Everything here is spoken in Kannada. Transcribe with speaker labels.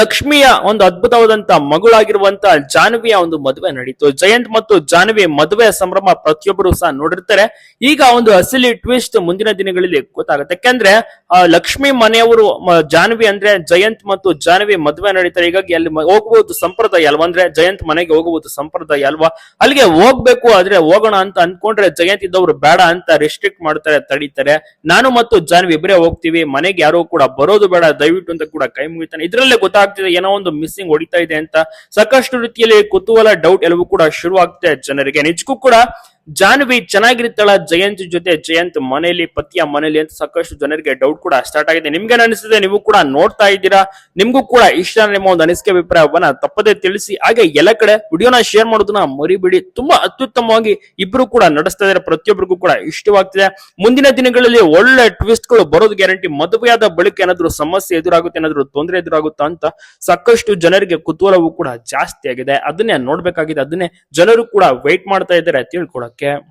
Speaker 1: ಲಕ್ಷ್ಮಿಯ ಒಂದು ಅದ್ಭುತವಾದಂತ ಮಗಳಾಗಿರುವಂತ ಜಾನ್ವಿಯ ಒಂದು ಮದುವೆ ನಡೀತು. ಜಯಂತ್ ಮತ್ತು ಜಾನ್ವಿ ಮದುವೆ ಸಂಭ್ರಮ ಪ್ರತಿಯೊಬ್ಬರು ಸಹ ನೋಡಿರ್ತಾರೆ. ಈಗ ಒಂದು ಅಸಲಿ ಟ್ವಿಸ್ಟ್ ಮುಂದಿನ ದಿನಗಳಲ್ಲಿ ಗೊತ್ತಾಗುತ್ತೆ. ಯಾಕಂದ್ರೆ ಲಕ್ಷ್ಮಿ ಮನೆಯವರು ಜಾನ್ವಿ ಅಂದ್ರೆ ಜಯಂತ್ ಮತ್ತು ಜಾನ್ವಿ ಮದುವೆ ನಡೀತಾರೆ. ಹೀಗಾಗಿ ಅಲ್ಲಿ ಹೋಗಬಹುದು ಸಂಪ್ರದಾಯ ಅಲ್ವಾ? ಅಂದ್ರೆ ಜಯಂತ್ ಮನೆಗೆ ಹೋಗಬಹುದು ಸಂಪ್ರದಾಯ ಅಲ್ವಾ? ಅಲ್ಲಿಗೆ ಹೋಗ್ಬೇಕು ಆದ್ರೆ ಹೋಗೋಣ ಅಂತ ಅನ್ಕೊಂಡ್ರೆ ಜಯಂತ್ ಇದ್ದವ್ರು ಬೇಡ ಅಂತ ರಿಸ್ಟ್ರಿಕ್ಟ್ ಮಾಡ್ತಾರೆ, ತಡೀತಾರೆ. ನಾನು ಮತ್ತು ಜಾನ್ವಿ ಇಬ್ಬರೇ ಹೋಗ್ತೀವಿ. ಮನೆಗೆ ಯಾರು ಕೂಡ ಬರೋದು ಬೇಡ. ದಯವಿಟ್ಟು ಅಂತ ಕೂಡ ಕೈ ಮುಗಿತಾನೆ. ಇದ್ರಲ್ಲೇ ಗೊತ್ತಾಗ್ತಿದೆ, ಏನೋ ಒಂದು ಮಿಸ್ಸಿಂಗ್ ಹೊಡಿತಾ ಇದೆ ಅಂತ. ಸಾಕಷ್ಟು ರೀತಿಯಲ್ಲಿ ಕುತೂಹಲ ಡೌಟ್ ಎಲ್ಲವೂ ಕೂಡ ಶುರುವಾಗ್ತಿದೆ ಜನರಿಗೆ. ನಿಜಕ್ಕೂ ಕೂಡ ಜಾನ್ವಿ ಚೆನ್ನಾಗಿರ್ತಾಳ ಜಯಂತ್ ಜೊತೆ ಜಯಂತ್ ಮನೆಯಲ್ಲಿ ಪತಿಯ ಮನೆಯಲ್ಲಿ ಅಂತ ಸಾಕಷ್ಟು ಜನರಿಗೆ ಡೌಟ್ ಕೂಡ ಸ್ಟಾರ್ಟ್ ಆಗಿದೆ. ನಿಮ್ಗೆ ಅನಿಸಿದೆ ನೀವು ಕೂಡ ನೋಡ್ತಾ ಇದ್ದೀರಾ? ನಿಮ್ಗೂ ಕೂಡ ಇಷ್ಟ ನಿಮ್ಮ ಒಂದು ಅನಿಸಿಕೆ ಅಭಿಪ್ರಾಯವನ್ನ ತಪ್ಪದೆ ತಿಳಿಸಿ. ಹಾಗೆ ಎಲ್ಲ ಕಡೆ ವಿಡಿಯೋನ ಶೇರ್ ಮಾಡೋದನ್ನ ಮರಿಬಿಡಿ. ತುಂಬಾ ಅತ್ಯುತ್ತಮವಾಗಿ ಇಬ್ರು ಕೂಡ ನಡೆಸ್ತಾ ಇದಾರೆ ಪ್ರತಿಯೊಬ್ಬರಿಗೂ ಕೂಡ ಇಷ್ಟವಾಗ್ತಿದೆ. ಮುಂದಿನ ದಿನಗಳಲ್ಲಿ ಒಳ್ಳೆ ಟ್ವಿಸ್ಟ್ಗಳು ಬರೋದು ಗ್ಯಾರಂಟಿ ಮದುವೆಯಾದ ಬಳಿಕ ಏನಾದ್ರು ಸಮಸ್ಯೆ ಎದುರಾಗುತ್ತೆ, ಏನಾದ್ರು ತೊಂದರೆ ಎದುರಾಗುತ್ತಾ ಅಂತ ಸಾಕಷ್ಟು ಜನರಿಗೆ ಕುತೂಹಲವೂ ಕೂಡ ಜಾಸ್ತಿ ಆಗಿದೆ. ಅದನ್ನೇ ನೋಡ್ಬೇಕಾಗಿದೆ. ಅದನ್ನೇ ಜನರು ಕೂಡ ವೈಟ್ ಮಾಡ್ತಾ ಇದ್ದಾರೆ look